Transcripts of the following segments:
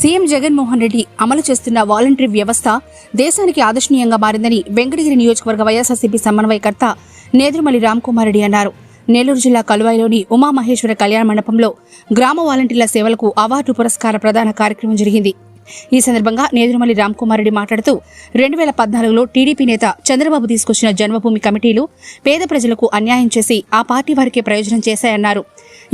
CM Jaganmohan Reddy అమలు చేస్తున్న voluntary వ్యవస్థ దేశానికి ఆదర్శనీయంగా మారిందని వెంకటగిరి నియోజకవర్గ వైఎస్ఆర్సీపీ సమన్వయకర్త నేదురుమల్లి రామ్కుమార్ రెడ్డి అన్నారు. నెల్లూరు జిల్లా కలువాయిలోని ఉమామహేశ్వర కళ్యాణ మండపంలో గ్రామ వాలంటీర్ల సేవలకు అవార్డు పురస్కార ప్రదాన కార్యక్రమం జరిగింది. ఈ సందర్భంగా నేదురుమల్లి రామ్కుమార్ రెడ్డి మాట్లాడుతూ రెండు వేల పద్నాలుగులో టీడీపీ నేత చంద్రబాబు తీసుకొచ్చిన జన్మభూమి కమిటీలు పేద ప్రజలకు అన్యాయం చేసి ఆ పార్టీ వారికే ప్రయోజనం చేశాయన్నారు.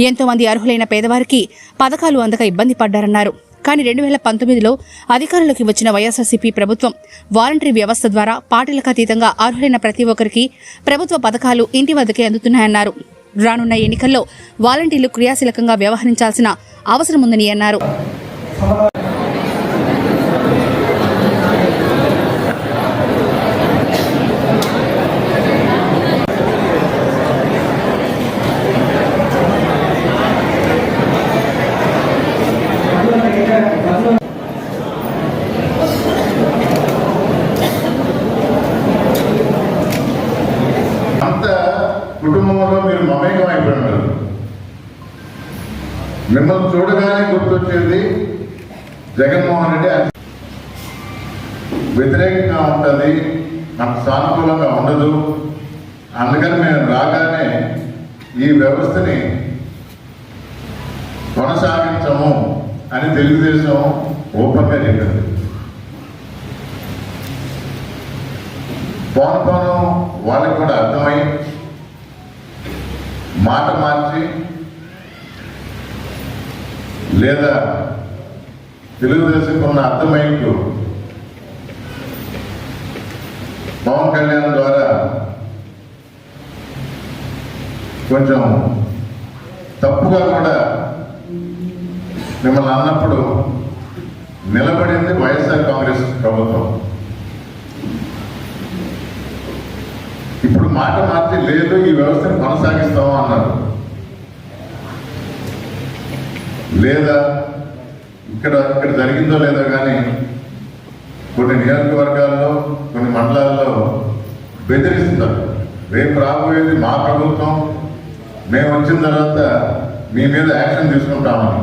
ఎంతోమంది అర్హులైన పేదవారికి పథకాలు అందక ఇబ్బంది పడ్డారన్నారు. కానీ రెండు వేల పంతొమ్మిదిలో అధికారంలోకి వచ్చిన వైఎస్ఆర్సీపీ ప్రభుత్వం వాలంటరీ వ్యవస్థ ద్వారా పార్టీలకతీతంగా అర్హులైన ప్రతి ఒక్కరికి ప్రభుత్వ పథకాలు ఇంటి వద్దకే అందుతున్నాయన్నారు. రానున్న ఎన్నికల్లో వాలంటీర్లు క్రియాశీలకంగా వ్యవహరించాల్సిన అవసరం ఉందని అన్నారు. కుటుంబంలో మీరు మమేకం అయిపోయినారు. మిమ్మల్ని చూడగానే గుర్తొచ్చేది జగన్మోహన్ రెడ్డి వ్యతిరేకంగా ఉంటుంది నాకు సానుకూలంగా ఉండదు. అందుకని మేము రాగానే ఈ వ్యవస్థని కొనసాగించము అని తెలుగుదేశం ఓపెన్గా చెప్పింది పోను పోను వాళ్ళకి కూడా అర్థమై మాట మార్చి లేదా తెలుగుదేశం ఉన్న అర్థమైంటు పవన్ కళ్యాణ్ ద్వారా కొంచెం తప్పుగా కూడా మిమ్మల్ని అన్నప్పుడు నిలబడింది వైఎస్ఆర్ కాంగ్రెస్ ప్రభుత్వం. మాట మార్చి లేదు ఈ వ్యవస్థను కొనసాగిస్తాము అన్నారు. లేదా ఇక్కడ ఇక్కడ జరిగిందో లేదో కానీ కొన్ని నియోజకవర్గాల్లో కొన్ని మండలాల్లో బెదిరిస్తున్నారు. రేపు రాబోయేది మా ప్రభుత్వం మేము వచ్చిన తర్వాత మీ మీద యాక్షన్ తీసుకుంటామని.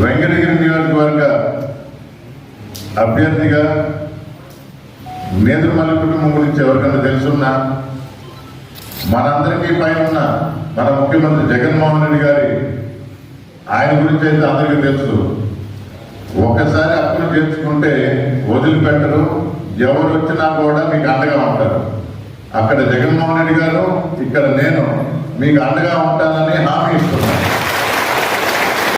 వెంకటగిరి నియోజకవర్గ అభ్యర్థిగా నేదురుమల్లి కుటుంబం గురించి ఎవరికైనా తెలుసున్నా? మనందరికీ పైన ఉన్న మన ముఖ్యమంత్రి జగన్మోహన్ రెడ్డి గారి ఆయన గురించి అయితే అందరికీ తెలుసు. ఒక్కసారి అప్పులు చేర్చుకుంటే వదిలిపెట్టరు. ఎవరు వచ్చినా కూడా మీకు అండగా ఉంటారు. అక్కడ జగన్మోహన్ రెడ్డి గారు ఇక్కడ నేను మీకు అండగా ఉంటానని